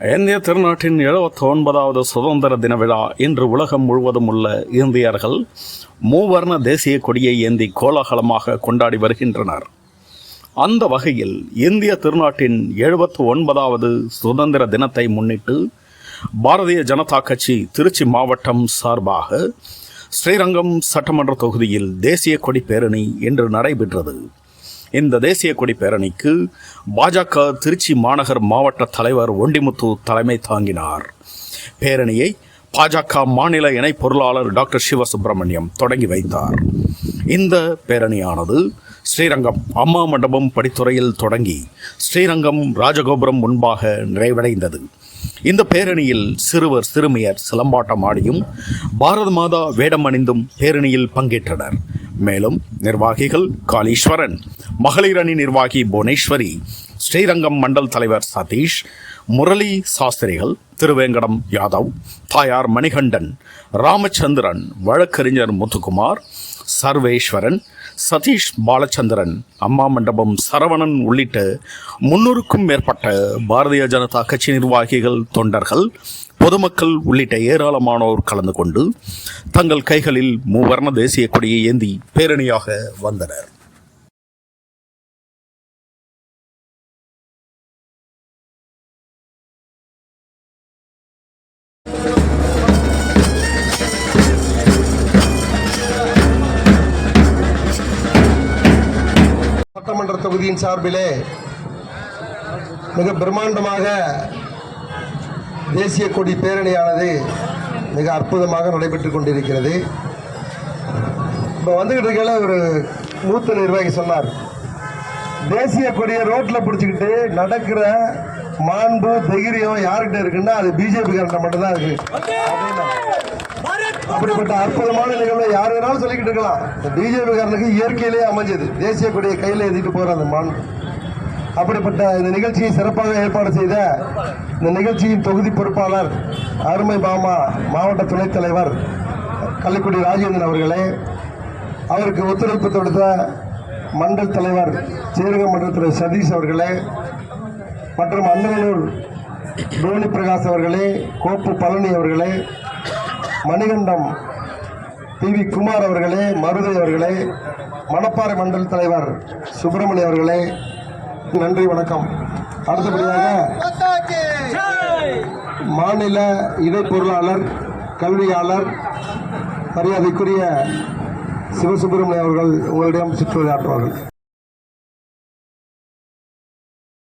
இந்திய திருநாட்டின் எழுபத்தி ஒன்பதாவது சுதந்திர தின விழா இன்று உலகம் முழுவதும் உள்ள இந்தியர்கள் மூவர்ண தேசிய கொடியை ஏந்தி கோலாகலமாக கொண்டாடி வருகின்றனர். அந்த வகையில் இந்திய திருநாட்டின் எழுபத்து ஒன்பதாவது சுதந்திர தினத்தை முன்னிட்டு பாரதிய ஜனதா கட்சி திருச்சி மாவட்டம் சார்பாக ஸ்ரீரங்கம் சட்டமன்ற தொகுதியில் தேசிய கொடி பேரணி இன்று நடைபெற்றது. இந்த தேசிய கொடி பேரணிக்கு பாஜக திருச்சி மாநகர் மாவட்ட தலைவர் ஒண்டிமுத்து தலைமை தாங்கினார். பேரணியை பாஜக மாநில இணை பொருளாளர் டாக்டர் சிவசுப்பிரமணியம் தொடங்கி வைத்தார். இந்த பேரணியானது ஸ்ரீரங்கம் அம்மா மண்டபம் படித்துறையில் தொடங்கி ஸ்ரீரங்கம் ராஜகோபுரம் முன்பாக நிறைவடைந்தது. இந்த பேரணியில் சிறுவர் சிறுமியர் சிலம்பாட்டம் ஆடியும் பாரத மாதா வேடம் அணிந்தும் பேரணியில் பங்கேற்றனர். மேலும் நிர்வாகிகள் காளீஸ்வரன் மகளிர் அணி நிர்வாகி புவனேஸ்வரி ஸ்ரீரங்கம் மண்டல் தலைவர் சதீஷ் முரளி சாஸ்திரிகள் திருவேங்கடம் யாதவ் தாயார் மணிகண்டன் ராமச்சந்திரன் வழக்கறிஞர் முத்துக்குமார் சர்வேஸ்வரன் சதீஷ் பாலச்சந்திரன் அம்மா மண்டபம் சரவணன் உள்ளிட்ட முன்னூறுக்கும் மேற்பட்ட பாரதிய ஜனதா கட்சி நிர்வாகிகள் தொண்டர்கள் பொதுமக்கள் உள்ளிட்ட ஏராளமானோர் கலந்து கொண்டு தங்கள் கைகளில் மூவர்ண தேசிய கொடியை ஏந்தி பேரணியாக வந்தனர். சட்டமன்ற தொகுதியின் சார்பிலே மிக பிரம்மாண்டமாக தேசிய கொடி பேரணியானது மிக அற்புதமாக நடைபெற்றுக் கொண்டிருக்கிறது. இப்போ வந்துகிட்டு இருக்கையில ஒரு மூத்த நிர்வாகி சொன்னார் தேசிய கொடியை ரோட்டில் பிடிச்சிக்கிட்டு நடக்கிற மாண்பு தைரியம் யார்கிட்ட இருக்குன்னா அது பிஜேபி காரண்ட மட்டும்தான் இருக்கு. அப்படின்னா அப்படிப்பட்ட அற்புதமான நிகழ்வை யார் வேணாலும் சொல்லிக்கிட்டு இருக்கலாம். பிஜேபி காரனுக்கு இயற்கையிலேயே அமைஞ்சது. தேசிய கொடியை கையில் எழுதிட்டு போற அந்த மான் அப்படிப்பட்ட இந்த நிகழ்ச்சியை சிறப்பாக ஏற்பாடு செய்த இந்த நிகழ்ச்சியின் தொகுதி பொறுப்பாளர் அருமை மாமா மாவட்ட துணைத் தலைவர் கள்ளிக்குடி ராஜேந்திரன் அவர்களே அவருக்கு ஒத்துழைப்பு கொடுத்த மண்டல் தலைவர் சீரக மண்டலத்தில் சதீஷ் அவர்களே மற்றும் அன்னநல்லூர் டோனி பிரகாஷ் அவர்களே கோப்பு பழனி அவர்களே மணிகண்டம் பி வி குமார் அவர்களே மருதை அவர்களே மணப்பாறை மண்டல் தலைவர் சுப்பிரமணிய அவர்களே நன்றி வணக்கம். அடுத்தபடியாக மாநில இணை பொருளாளர் கல்வியாளர் மரியாதைக்குரிய சிவசுப்பிரமணியம் அவர்கள் உங்களிடம் சுற்றுரையாற்றுவார்கள்